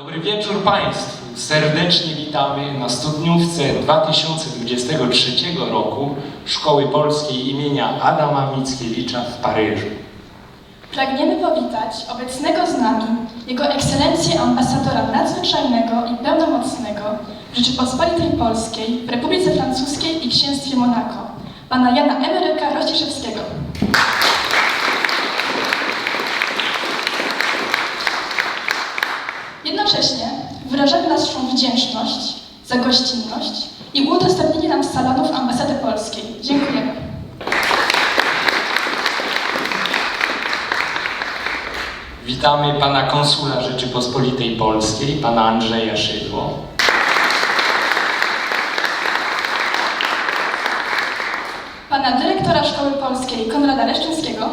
Dobry wieczór Państwu. Serdecznie witamy na studniówce 2023 roku Szkoły Polskiej imienia Adama Mickiewicza w Paryżu. Pragniemy powitać obecnego z nami Jego Ekscelencję Ambasadora Nadzwyczajnego i Pełnomocnego Rzeczypospolitej Polskiej w Republice Francuskiej i Księstwie Monako, Pana Jana Emeryka Rościszewskiego. Wyrażamy naszą wdzięczność za gościnność i udostępnienie nam salonów Ambasady Polskiej. Dziękujemy. Witamy Pana Konsula Rzeczypospolitej Polskiej, Pana Andrzeja Szydło. Pana Dyrektora Szkoły Polskiej Konrada Leszczyńskiego.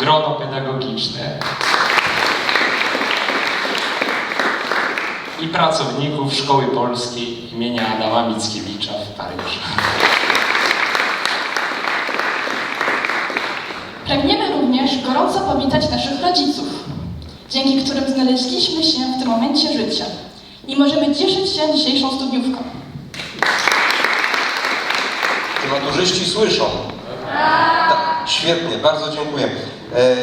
Grono pedagogiczne i pracowników Szkoły Polskiej imienia Adama Mickiewicza w Paryżu. Pragniemy również gorąco powitać naszych rodziców, dzięki którym znaleźliśmy się w tym momencie życia i możemy cieszyć się dzisiejszą studniówką. Czy maturzyści słyszą? Tak, świetnie, bardzo dziękuję. E,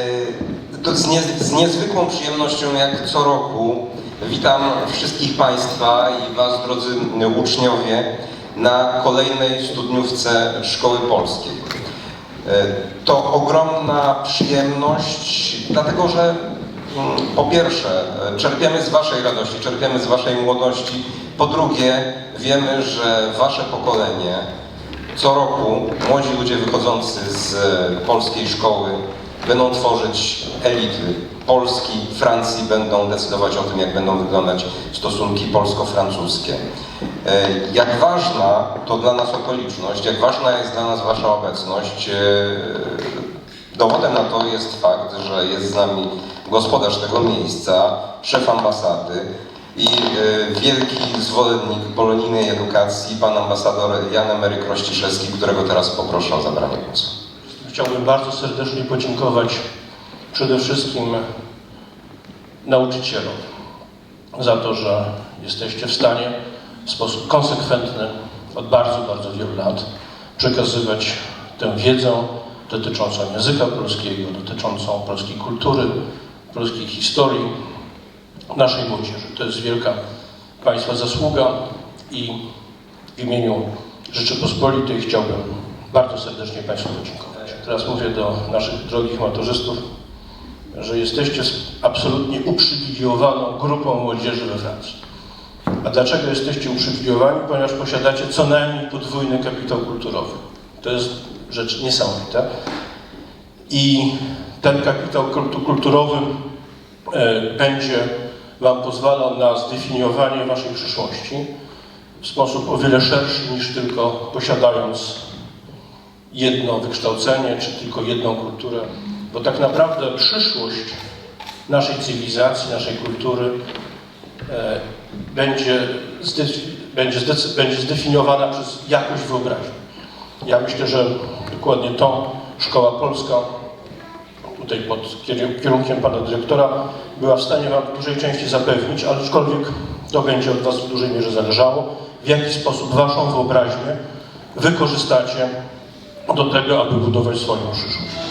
To z, nie, z niezwykłą przyjemnością, jak co roku, witam wszystkich Państwa i Was, drodzy uczniowie, na kolejnej studniówce Szkoły Polskiej. E, To ogromna przyjemność, dlatego że mm, po pierwsze, e, czerpiemy z Waszej radości, czerpiemy z Waszej młodości. Po drugie, wiemy, że Wasze pokolenie co roku młodzi ludzie wychodzący z e, polskiej szkoły będą tworzyć elity Polski, Francji, będą decydować o tym, jak będą wyglądać stosunki polsko-francuskie. E, Jak ważna to dla nas okoliczność, jak ważna jest dla nas Wasza obecność, e, dowodem na to jest fakt, że jest z nami gospodarz tego miejsca, szef ambasady, i e, wielki zwolennik polonijnej edukacji, pan ambasador Jan Emeryk Rościszewski, którego teraz poproszę o zabranie głosu. Chciałbym bardzo serdecznie podziękować przede wszystkim nauczycielom za to, że jesteście w stanie w sposób konsekwentny od bardzo, bardzo wielu lat przekazywać tę wiedzę dotyczącą języka polskiego, dotyczącą polskiej kultury, polskiej historii naszej młodzieży. To jest wielka Państwa zasługa i w imieniu Rzeczypospolitej chciałbym bardzo serdecznie Państwu podziękować. Teraz mówię do naszych drogich maturzystów, że jesteście absolutnie uprzywilejowaną grupą młodzieży we Francji. A dlaczego jesteście uprzywilejowani? Ponieważ posiadacie co najmniej podwójny kapitał kulturowy. To jest rzecz niesamowita. I ten kapitał kultu- kulturowy e, będzie Wam pozwalał na zdefiniowanie Waszej przyszłości w sposób o wiele szerszy niż tylko posiadając jedno wykształcenie czy tylko jedną kulturę, bo tak naprawdę przyszłość naszej cywilizacji, naszej kultury e, będzie, zdefi- będzie, będzie zdefiniowana przez jakość wyobraźni. Ja myślę, że dokładnie to szkoła polska tutaj pod kier- kierunkiem pana dyrektora była w stanie Wam w dużej części zapewnić, aczkolwiek to będzie od Was w dużej mierze zależało, w jaki sposób Waszą wyobraźnię wykorzystacie do tego, aby budować swoją przyszłość.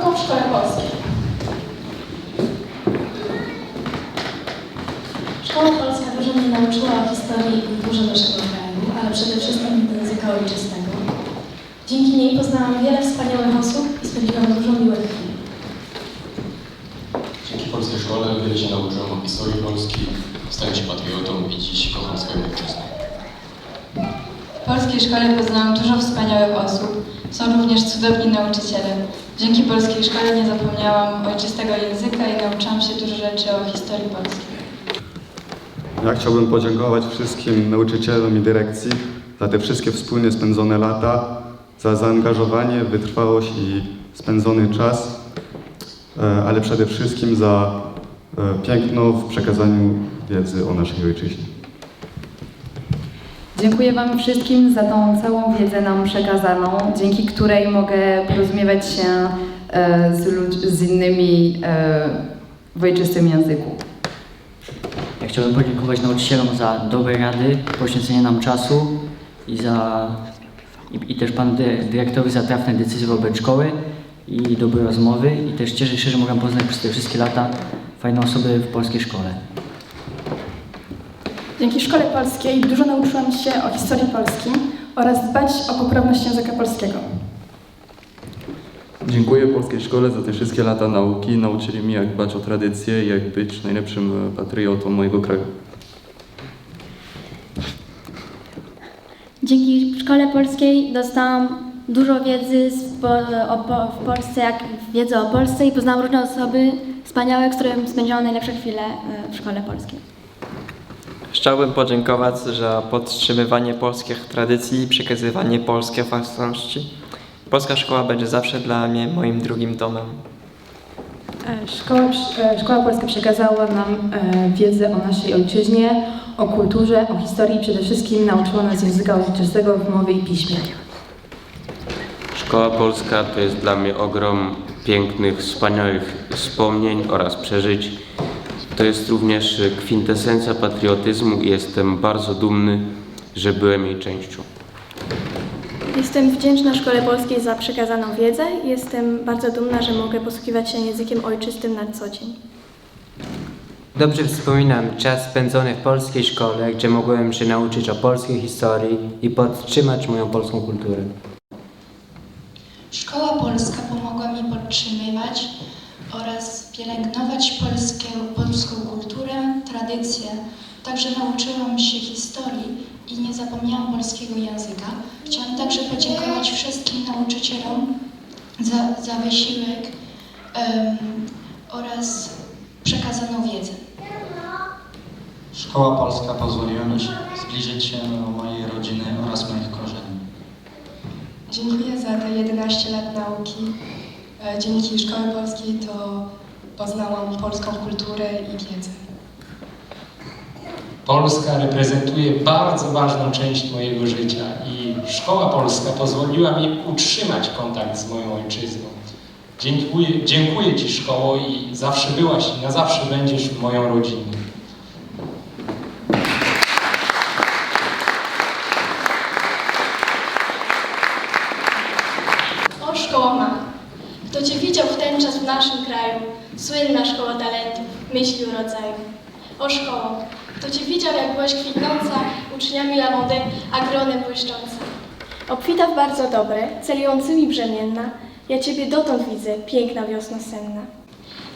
nauką w szkole polskiej. Szkoła polska dużo mnie nauczyła o historii i kulturze naszego kraju, ale przede wszystkim języka ojczystego. Dzięki niej poznałam wiele wspaniałych osób i spędziłam dużo miłych chwil. Dzięki polskiej szkole wiele się nauczyłam o historii Polski, stałem się patriotą i dziś kocham swoją ojczyznę. W polskiej szkole poznałam dużo wspaniałych osób. Są również cudowni nauczyciele. Dzięki polskiej szkole nie zapomniałam ojczystego języka i nauczyłam się dużo rzeczy o historii Polski. Ja chciałbym podziękować wszystkim nauczycielom i dyrekcji za te wszystkie wspólnie spędzone lata, za zaangażowanie, wytrwałość i spędzony czas, e, ale przede wszystkim za e, piękno w przekazaniu wiedzy o naszej ojczyźnie. Dziękuję Wam wszystkim za tą całą wiedzę nam przekazaną, dzięki której mogę porozumiewać się e, z, z innymi e, w ojczystym języku. Ja chciałbym podziękować nauczycielom za dobre rady, poświęcenie nam czasu i, za, i, i też panu dy- dyrektorowi za trafne decyzje wobec szkoły i dobre rozmowy. I też cieszę się, że mogłem poznać przez te wszystkie lata fajne osoby w polskiej szkole. Dzięki Szkole Polskiej dużo nauczyłam się o historii Polski oraz dbać o poprawność języka polskiego. Dziękuję Polskiej Szkole za te wszystkie lata nauki. Nauczyli mnie, jak dbać o tradycje i jak być najlepszym e, patriotą mojego kraju. Dzięki Szkole Polskiej dostałam dużo wiedzy z po, o, po, w Polsce, jak wiedzę o Polsce i poznałam różne osoby wspaniałe, z którymi spędziłam najlepsze chwile e, w Szkole Polskiej. Chciałbym podziękować za podtrzymywanie polskich tradycji i przekazywanie polskiej własności. Polska szkoła będzie zawsze dla mnie moim drugim domem. Szkoła, Szkoła Polska przekazała nam e, wiedzę o naszej ojczyźnie, o kulturze, o historii i przede wszystkim nauczyła nas języka ojczystego w mowie i piśmie. Szkoła Polska to jest dla mnie ogrom pięknych, wspaniałych wspomnień oraz przeżyć. To jest również kwintesencja patriotyzmu i jestem bardzo dumny, że byłem jej częścią. Jestem wdzięczna Szkole Polskiej za przekazaną wiedzę i jestem bardzo dumna, że mogę posługiwać się językiem ojczystym na co dzień. Dobrze wspominam czas spędzony w polskiej szkole, gdzie mogłem się nauczyć o polskiej historii i podtrzymać moją polską kulturę. Szkoła Polska pomogła mi podtrzymywać oraz pielęgnować polskie, polską kulturę, tradycje. Także nauczyłam się historii i nie zapomniałam polskiego języka. Chciałam także podziękować wszystkim nauczycielom za, za wysiłek em, oraz przekazaną wiedzę. Szkoła Polska pozwoliła mi zbliżyć się do mojej rodziny oraz moich korzeni. Dziękuję za te 11 lat nauki. E, Dzięki Szkoły Polskiej to poznałam polską kulturę i wiedzę. Polska reprezentuje bardzo ważną część mojego życia i Szkoła Polska pozwoliła mi utrzymać kontakt z moją ojczyzną. Dziękuję, dziękuję Ci szkoło i zawsze byłaś i na zawsze będziesz moją rodziną. O szkoła ma. Kto Cię widział w ten czas w naszym kraju? Słynna szkoła talentów, myśli o rodzaju. O szkoło. Kto Cię widział, jak byłaś kwitnąca, uczniami lawądek, a gronem błyszcząca? Obfita w bardzo dobre, celującymi brzemienna, ja Ciebie dotąd widzę, piękna wiosna senna.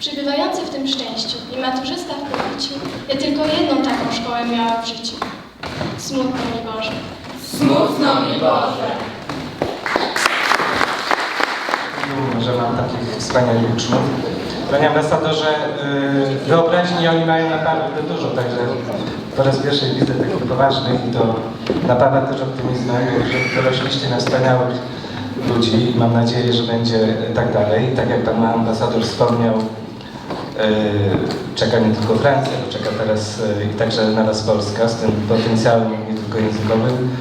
Przybywający w tym szczęściu i maturzysta w powiciu, ja tylko jedną taką szkołę miała w życiu. Smutno mi Boże. że mam takich wspaniałych uczniów. Panie ambasadorze, yy, wyobraźni oni mają naprawdę dużo, także po raz pierwszy widzę takich poważnych i to napawa też optymizmem, że dorośliście na wspaniałych ludzi i mam nadzieję, że będzie tak dalej. Tak jak Pan ambasador wspomniał, yy, czeka nie tylko Francja, bo czeka teraz i także na nas Polska z tym potencjałem nie tylko językowym.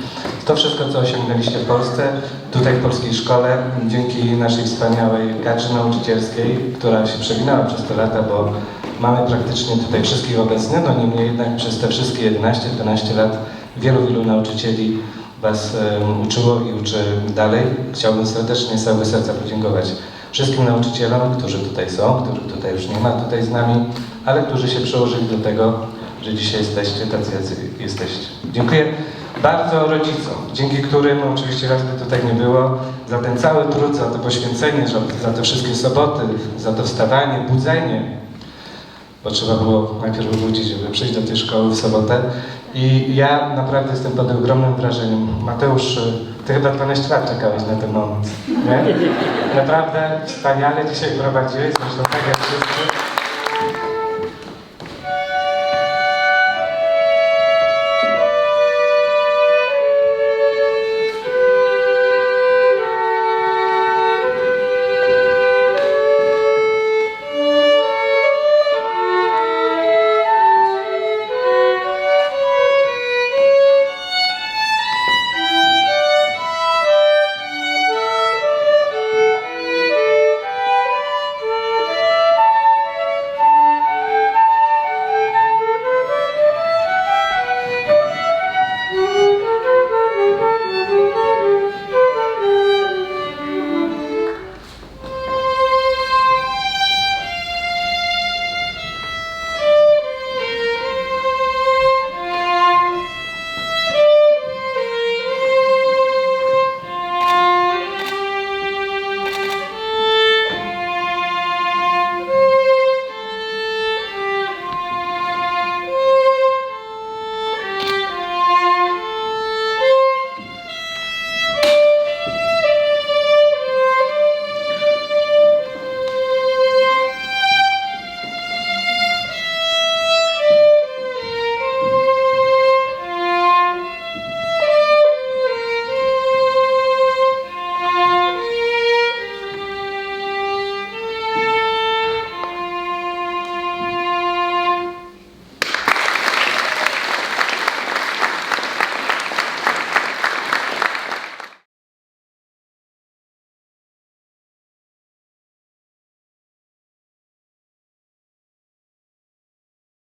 To wszystko, co osiągnęliście w Polsce, tutaj w polskiej szkole, dzięki naszej wspaniałej kadrze nauczycielskiej, która się przewinęła przez te lata, bo mamy praktycznie tutaj wszystkich obecnych, no niemniej jednak przez te wszystkie 11-12 lat wielu, wielu nauczycieli Was uczyło i uczy dalej. Chciałbym serdecznie z całego serca podziękować wszystkim nauczycielom, którzy tutaj są, których tutaj już nie ma tutaj z nami, ale którzy się przyłożyli do tego, że dzisiaj jesteście tacy, jacy jesteście. Dziękuję. Bardzo rodzicom, dzięki którym oczywiście raz by tutaj nie było, za ten cały trud, za to poświęcenie, za- za te wszystkie soboty, za to wstawanie, budzenie, bo trzeba było najpierw obudzić, żeby przyjść do tej szkoły w sobotę. I ja naprawdę jestem pod ogromnym wrażeniem. Mateusz, ty chyba 12 lat czekałeś na ten moment, nie? Naprawdę wspaniale dzisiaj prowadziłeś, zresztą tak jak wszyscy.